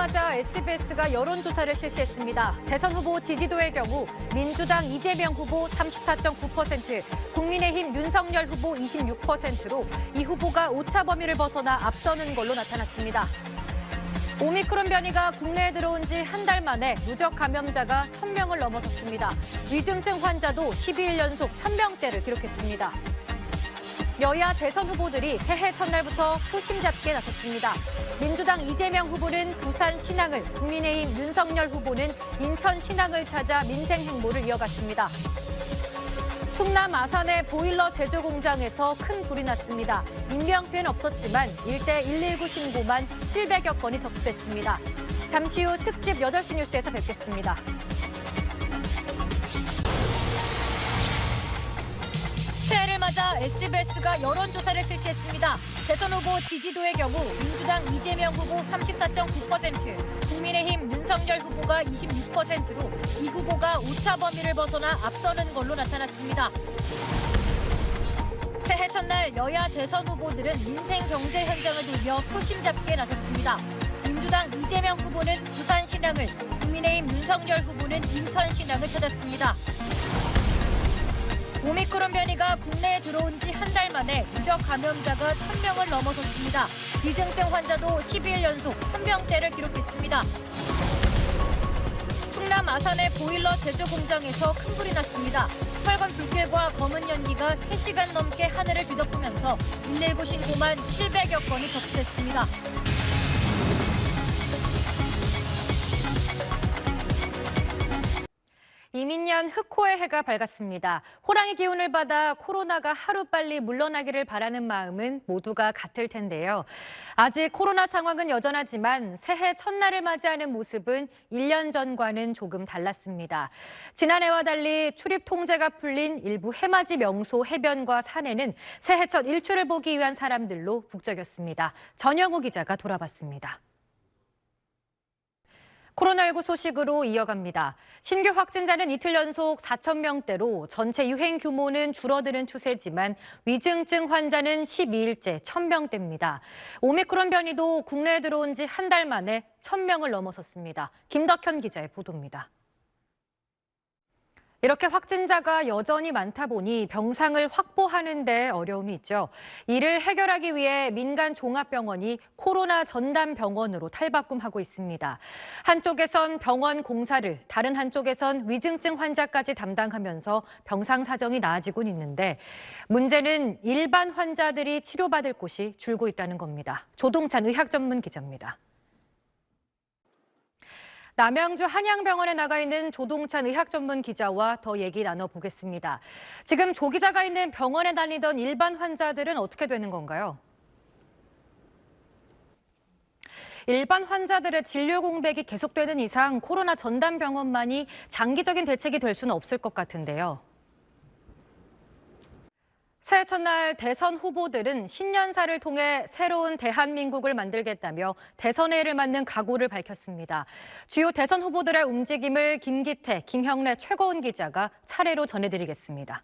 맞아 SBS가 여론조사를 실시했습니다. 대선 후보 지지도의 경우 민주당 이재명 후보 34.9%, 국민의힘 윤석열 후보 26%로 이 후보가 오차 범위를 벗어나 앞서는 걸로 나타났습니다. 오미크론 변이가 국내에 들어온 지 한 달 만에 누적 감염자가 1000명을 넘어섰습니다. 위중증 환자도 12일 연속 1000명대를 기록했습니다. 여야 대선 후보들이 새해 첫날부터 표심 잡기에 나섰습니다. 민주당 이재명 후보는 부산 신항을, 국민의힘 윤석열 후보는 인천 신항을 찾아 민생 행보를 이어갔습니다. 충남 아산의 보일러 제조 공장에서 큰 불이 났습니다. 인명피해는 없었지만 일대 119 신고만 700여 건이 접수됐습니다. 잠시 후 특집 8시 뉴스에서 뵙겠습니다. 맞아 SBS가 여론조사를 실시했습니다. 대선 후보 지지도의 경우 민주당 이재명 후보 34.9%, 국민의힘 윤석열 후보가 26%로 이 후보가 오차 범위를 벗어나 앞서는 걸로 나타났습니다. 새해 첫날 여야 대선 후보들은 민생 경제 현장을 돌며 표심 잡기에 나섰습니다. 민주당 이재명 후보는 부산 신항을, 국민의힘 윤석열 후보는 인천 신항을 찾았습니다. 오미크론 변이가 국내에 들어온 지 한 달 만에 누적 감염자가 1000명을 넘어섰습니다. 위중증 환자도 12일 연속 1000명대를 기록했습니다. 충남 아산의 보일러 제조 공장에서 큰 불이 났습니다. 빨간 불길과 검은 연기가 3시간 넘게 하늘을 뒤덮으면서 119 신고만 700여 건이 접수됐습니다. 이민년 흑호의 해가 밝았습니다. 호랑이 기운을 받아 코로나가 하루빨리 물러나기를 바라는 마음은 모두가 같을 텐데요. 아직 코로나 상황은 여전하지만 새해 첫날을 맞이하는 모습은 1년 전과는 조금 달랐습니다. 지난해와 달리 출입 통제가 풀린 일부 해맞이 명소 해변과 산에는 새해 첫 일출을 보기 위한 사람들로 북적였습니다. 전영우 기자가 돌아봤습니다. 코로나19 소식으로 이어갑니다. 신규 확진자는 이틀 연속 4천 명대로 전체 유행 규모는 줄어드는 추세지만 위중증 환자는 12일째 1,000명대입니다. 오미크론 변이도 국내에 들어온 지 한 달 만에 1,000명을 넘어섰습니다. 김덕현 기자의 보도입니다. 이렇게 확진자가 여전히 많다 보니 병상을 확보하는 데 어려움이 있죠. 이를 해결하기 위해 민간 종합병원이 코로나 전담 병원으로 탈바꿈하고 있습니다. 한쪽에선 병원 공사를, 다른 한쪽에선 위중증 환자까지 담당하면서 병상 사정이 나아지곤 있는데 문제는 일반 환자들이 치료받을 곳이 줄고 있다는 겁니다. 조동찬 의학 전문 기자입니다. 남양주 한양병원에 나가 있는 조동찬 의학 전문 기자와 더 얘기 나눠보겠습니다. 지금 조 기자가 있는 병원에 다니던 일반 환자들은 어떻게 되는 건가요? 일반 환자들의 진료 공백이 계속되는 이상 코로나 전담 병원만이 장기적인 대책이 될 수는 없을 것 같은데요. 새해 첫날 대선 후보들은 신년사를 통해 새로운 대한민국을 만들겠다며 대선회를 맞는 각오를 밝혔습니다. 주요 대선 후보들의 움직임을 김기태, 김형래 최고은 기자가 차례로 전해드리겠습니다.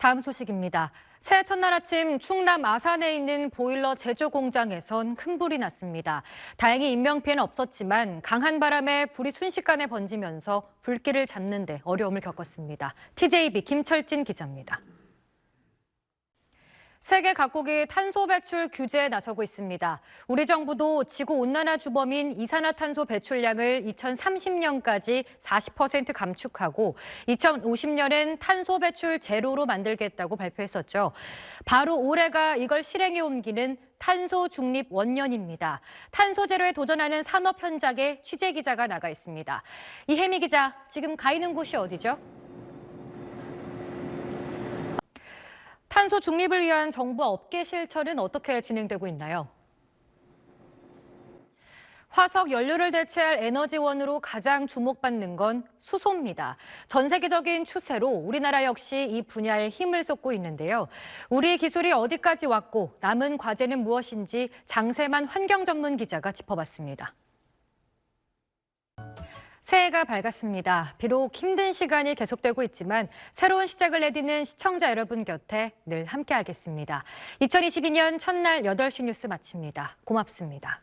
다음 소식입니다. 새해 첫날 아침 충남 아산에 있는 보일러 제조 공장에선 큰 불이 났습니다. 다행히 인명피해는 없었지만 강한 바람에 불이 순식간에 번지면서 불길을 잡는 데 어려움을 겪었습니다. TJB 김철진 기자입니다. 세계 각국이 탄소 배출 규제에 나서고 있습니다. 우리 정부도 지구 온난화 주범인 이산화탄소 배출량을 2030년까지 40% 감축하고 2050년엔 탄소 배출 제로로 만들겠다고 발표했었죠. 바로 올해가 이걸 실행에 옮기는 탄소 중립 원년입니다. 탄소 제로에 도전하는 산업 현장에 취재 기자가 나가 있습니다. 이혜미 기자, 지금 가 있는 곳이 어디죠? 탄소 중립을 위한 정부 업계 실천은 어떻게 진행되고 있나요? 화석 연료를 대체할 에너지원으로 가장 주목받는 건 수소입니다. 전 세계적인 추세로 우리나라 역시 이 분야에 힘을 쏟고 있는데요. 우리 기술이 어디까지 왔고 남은 과제는 무엇인지 장세만 환경 전문 기자가 짚어봤습니다. 새해가 밝았습니다. 비록 힘든 시간이 계속되고 있지만 새로운 시작을 내딛는 시청자 여러분 곁에 늘 함께하겠습니다. 2022년 첫날 8시 뉴스 마칩니다. 고맙습니다.